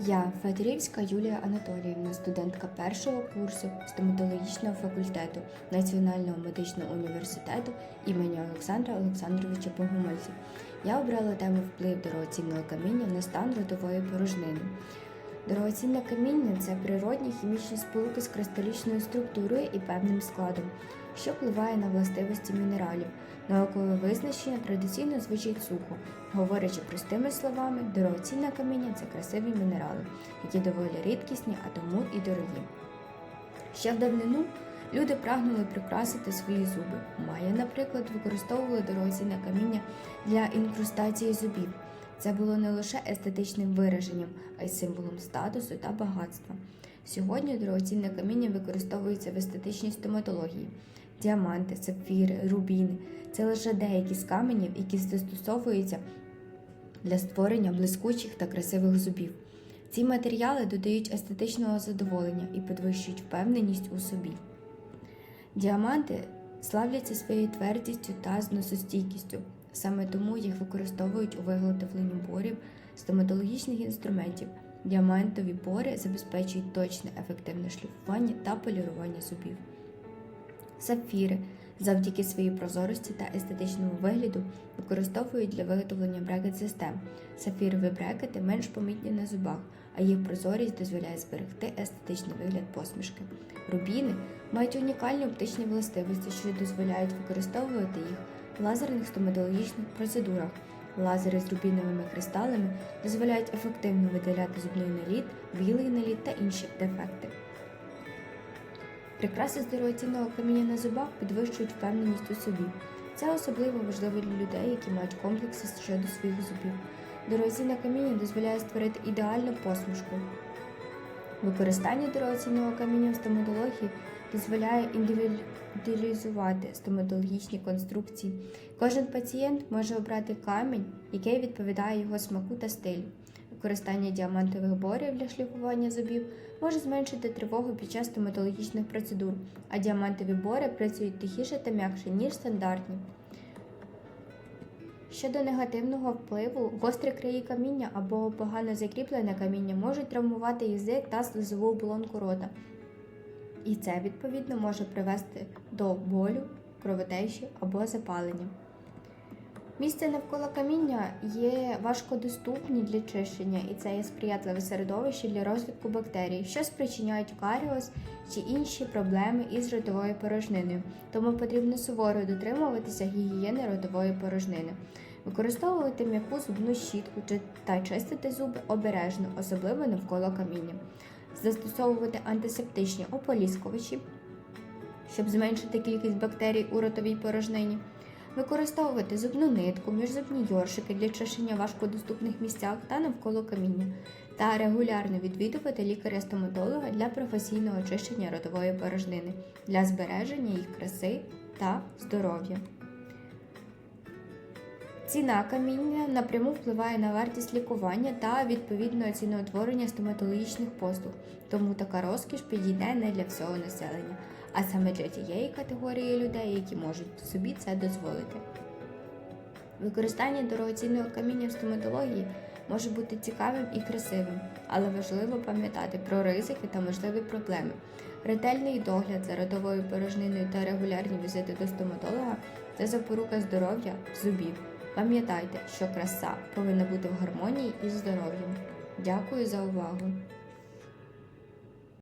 Я Федорівська Юлія Анатоліївна, студентка першого курсу стоматологічного факультету Національного медичного університету імені Олександра Олександровича Богомольця. Я обрала тему вплив дорогоцінного каміння на стан ротової порожнини. Дорогоцінне каміння це природні хімічні сполуки з кристалічною структурою і певним складом, що впливає на властивості мінералів. Наукове визначення традиційно звучить сухо. Говорячи простими словами, дорогоцінне каміння це красиві мінерали, які доволі рідкісні, а тому і дорогі. Ще в давнину люди прагнули прикрасити свої зуби. Майя, наприклад, використовували дорогоцінне каміння для інкрустації зубів. Це було не лише естетичним вираженням, а й символом статусу та багатства. Сьогодні дорогоцінне каміння використовується в естетичній стоматології. Діаманти, сапфіри, рубіни це лише деякі з каменів, які застосовуються для створення блискучих та красивих зубів. Ці матеріали додають естетичного задоволення і підвищують впевненість у собі. Діаманти славляться своєю твердістю та зносостійкістю. Саме тому їх використовують у виготовленні борів, стоматологічних інструментів. Діамантові бори забезпечують точне ефективне шліфування та полірування зубів. Сапфіри завдяки своїй прозорості та естетичному вигляду використовують для виготовлення брекет-систем. Сапфірові брекети менш помітні на зубах, а їх прозорість дозволяє зберегти естетичний вигляд посмішки. Рубіни мають унікальні оптичні властивості, що дозволяють використовувати їх в лазерних стоматологічних процедурах. Лазери з рубіновими кристалами дозволяють ефективно видаляти зубний наліт, білий наліт та інші дефекти. Прикраси з дорогоцінного каміння на зубах підвищують впевненість у собі. Це особливо важливо для людей, які мають комплекси щодо своїх зубів. Дорогоцінне каміння дозволяє створити ідеальну посмішку. Використання дорогоцінного каміння в стоматології дозволяє індивідуалізувати стоматологічні конструкції. Кожен пацієнт може обрати камінь, який відповідає його смаку та стилю. Використання діамантових борів для шліфування зубів може зменшити тривогу під час стоматологічних процедур, а діамантові бори працюють тихіше та м'якше, ніж стандартні. Щодо негативного впливу, гострі краї каміння або погано закріплене каміння можуть травмувати язик та слизову оболонку рота. І це, відповідно, може привести до болю, кровотечі або запалення. Місце навколо каміння є важкодоступні для чищення, і це є сприятливе середовище для розвитку бактерій, що спричиняють каріоз чи інші проблеми із ротовою порожниною. Тому потрібно суворо дотримуватися гігієни ротової порожнини. Використовувати м'яку зубну щітку та чистити зуби обережно, особливо навколо каміння. Застосовувати антисептичні ополіскувачі, щоб зменшити кількість бактерій у ротовій порожнині. Використовувати зубну нитку, міжзубні йоршики для чищення важкодоступних місцях та навколо каміння, та регулярно відвідувати лікаря-стоматолога для професійного очищення ротової порожнини, для збереження їх краси та здоров'я. Ціна каміння напряму впливає на вартість лікування та відповідно ціноутворення стоматологічних послуг, тому така розкіш підійде не для всього населення, а саме для тієї категорії людей, які можуть собі це дозволити. Використання дорогоцінного каміння в стоматології може бути цікавим і красивим, але важливо пам'ятати про ризики та можливі проблеми. Ретельний догляд за ротовою порожниною та регулярні візити до стоматолога це запорука здоров'я зубів. Пам'ятайте, що краса повинна бути в гармонії із здоров'ям. Дякую за увагу!